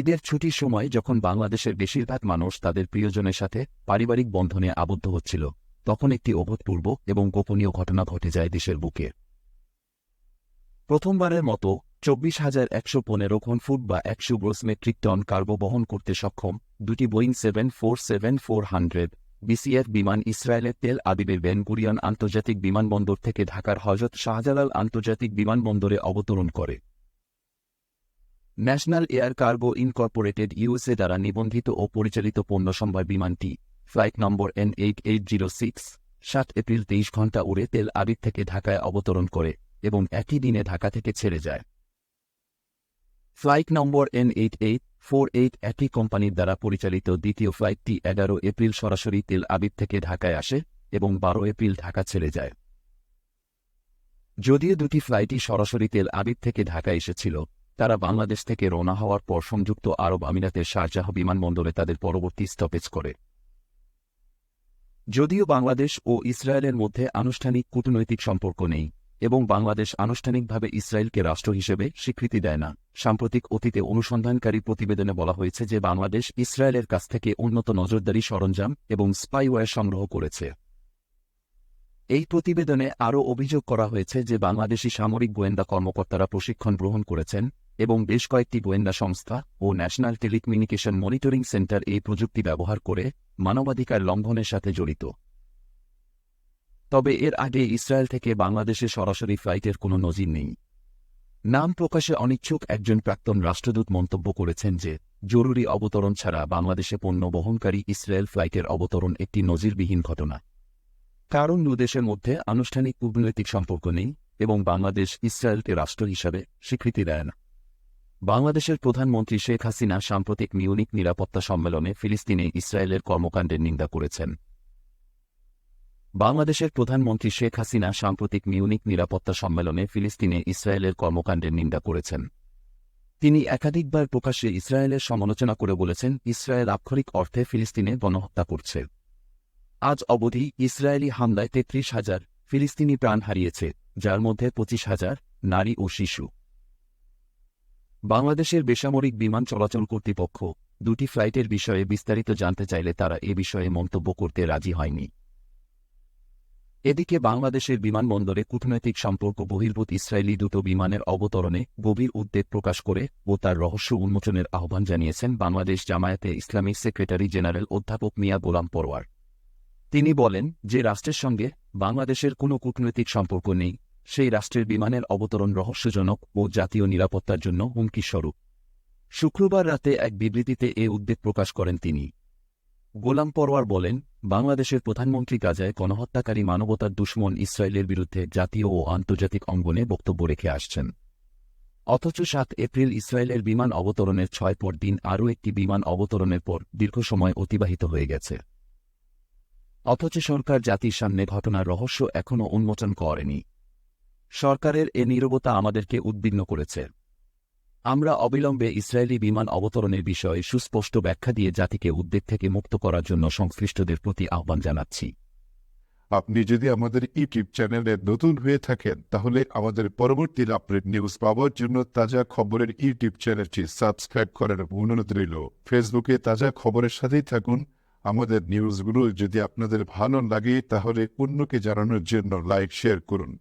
ঈদের ছুটির সময় যখন বাংলাদেশের বেশিরভাগ মানুষ তাদের প্রিয়জনের সাথে পারিবারিক বন্ধনে আবদ্ধ হচ্ছিল, তখন একটি অভূতপূর্ব এবং গোপনীয় ঘটনা ঘটে যায় দেশের বুকে। প্রথমবারের মতো চব্বিশ হাজার একশো পনেরো ঘন ফুট বা একশো গ্রোস মেট্রিক টন কার্গো বহন করতে সক্ষম দুটি Boeing seven four seven four hundred BCF বিমান ইসরায়েলের তেল আবিবের বেন গুরিয়ান আন্তর্জাতিক বিমানবন্দর থেকে ঢাকার হজরত শাহজালাল আন্তর্জাতিক বিমানবন্দরে অবতরণ করে। National air cargo incorporated USA দ্বারা নিবন্ধিত ও পরিচালিত পণ্য সম্ভার বিমানটি, flight number N eight eight zero six, সাত এপ্রিল তেইশ ঘণ্টা উড়ে তেল আবিব থেকে ঢাকায় অবতরণ করে এবং একই দিনে ঢাকা থেকে ছেড়ে যায়। Flight number N eight eight four eight একই কোম্পানির দ্বারা পরিচালিত দ্বিতীয় ফ্লাইটটি এগারো এপ্রিল সরাসরি তেল আবিব থেকে ঢাকায় আসে এবং বারো এপ্রিল ঢাকা ছেড়ে যায়। যদিও দুটি ফ্লাইটই সরাসরি তেল আবিব থেকে ঢাকা এসেছিল তারা বাংলাদেশ থেকে রওনা হওয়ার পর সংযুক্ত আরব আমিরাতের শারজাহ বিমানবন্দরে তাদের পরবর্তী স্টপেজ করে। যদিও বাংলাদেশ ও ইসরায়েলের মধ্যে আনুষ্ঠানিক কূটনৈতিক সম্পর্ক নেই এবং বাংলাদেশ আনুষ্ঠানিকভাবে ইসরায়েলকে রাষ্ট্র হিসেবে স্বীকৃতি দেয় না, সাম্প্রতিক অতীতে অনুসন্ধানকারী প্রতিবেদনে বলা হয়েছে যে বাংলাদেশ ইসরায়েলের কাছ থেকে উন্নত নজরদারি সরঞ্জাম এবং স্পাইওয়্যার সংগ্রহ করেছে। এই প্রতিবেদনে আরও অভিযোগ করা হয়েছে যে বাংলাদেশি সামরিক গোয়েন্দা কর্মকর্তারা প্রশিক্ষণ গ্রহণ করেছেন এবং বেশ কয়েকটি গোয়েন্দা সংস্থা ও ন্যাশনাল টেলিকমিউনিকেশন মনিটরিং সেন্টার এই প্রযুক্তি ব্যবহার করে মানবাধিকার লঙ্ঘনের সাথে জড়িত। তবে এর আগে ইসরায়েল থেকে বাংলাদেশে সরাসরি ফ্লাইটের কোনো নজির নেই। নাম প্রকাশে অনিচ্ছুক একজন প্রাক্তন রাষ্ট্রদূত মন্তব্য করেছেন যে, জরুরি অবতরণ ছাড়া বাংলাদেশে পণ্য বহনকারী ইসরায়েল ফ্লাইটের অবতরণ একটি নজিরবিহীন ঘটনা। কারণ দুদেশের মধ্যে আনুষ্ঠানিক কূটনৈতিক সম্পর্ক নেই এবং বাংলাদেশ ইসরায়েলকে রাষ্ট্র হিসাবে স্বীকৃতি দেয় না। বাংলাদেশের প্রধানমন্ত্রী শেখ হাসিনা সাম্প্রতিক মিউনিক নিরাপত্তা সম্মেলনে ফিলিস্তিনে ইসরায়েলের কর্মকাণ্ডের নিন্দা করেছেন। বাংলাদেশের প্রধানমন্ত্রী শেখ হাসিনা সাম্প্রতিক মিউনিক নিরাপত্তা সম্মেলনে ফিলিস্তিনে ইসরায়েলের কর্মকাণ্ডের নিন্দা করেছেন। তিনি একাধিকবার প্রকাশ্যে ইসরায়েলের সমালোচনা করে বলেছেন, ইসরায়েল আক্ষরিক অর্থে ফিলিস্তিনে গণহত্যা করছে। আজ অবধি ইসরায়েলি হামলায় তেত্রিশ হাজার ফিলিস্তিনি প্রাণ হারিয়েছে, যার মধ্যে পঁচিশ হাজার নারী ও শিশু। বাংলাদেশের বেসামরিক বিমান চলাচল কর্তৃপক্ষ দুটি ফ্লাইটের বিষয়ে বিস্তারিত জানতে চাইলে তারা এ বিষয়ে মন্তব্য করতে রাজি হয়নি। এদিকে বাংলাদেশের বিমানবন্দরে কূটনৈতিক সম্পর্ক বহির্ভূত ইসরায়েলি দুটো বিমানের অবতরণে গভীর উদ্বেগ প্রকাশ করে ও তার রহস্য উন্মোচনের আহ্বান জানিয়েছেন Bangladesh Jamaat-e Islamic secretary general অধ্যাপক মিয়া গোলাম পরওয়ার তিনি বলেন যে রাষ্ট্রের সঙ্গে বাংলাদেশের কোনো কূটনৈতিক সম্পর্ক নেই। সেই রাষ্ট্রের বিমানের অবতরণ রহস্যজনক ও জাতীয় নিরাপত্তার জন্য হুমকিস্বরূপ। শুক্রবার রাতে এক বিবৃতিতে এ উদ্বেগ প্রকাশ করেন তিনি। গোলাম পরওয়ার বলেন, বাংলাদেশের প্রধানমন্ত্রী গাজায় গণহত্যাকারী মানবতার দুশ্মন ইসরায়েলের বিরুদ্ধে জাতীয় ও আন্তর্জাতিক অঙ্গনে বক্তব্য রেখে আসছেন। অথচ সাত এপ্রিল ইসরায়েলের বিমান অবতরণের ছয় পর দিন আরও একটি বিমান অবতরণের পর দীর্ঘ সময় অতিবাহিত হয়ে গেছে। অথচ সরকার জাতির সামনে ঘটনার রহস্য এখনও উন্মোচন করেনি। সরকারের এ নীরবতা আমাদেরকে উদ্বিগ্ন করেছে। আমরা অবিলম্বে ইসরায়েলি বিমান অবতরণের বিষয়ে সুস্পষ্ট ব্যাখ্যা দিয়ে জাতিকে উদ্বেগ থেকে মুক্ত করার জন্য সংশ্লিষ্টদের প্রতি আহ্বান জানাচ্ছি। আপনি যদি আমাদের ইউটিউব চ্যানেলে নতুন হয়ে থাকেন, তাহলে আমাদের পরবর্তী আপডেট নিউজ পাওয়ার জন্য তাজা খবরের ইউটিউব চ্যানেলটি সাবস্ক্রাইব করার অনুরোধ রইল। ফেসবুকে তাজা খবরের সাথেই থাকুন। আমাদের নিউজগুলো যদি আপনাদের ভালো লাগে, তাহলে অন্যকে জানানোর জন্য লাইক, শেয়ার করুন।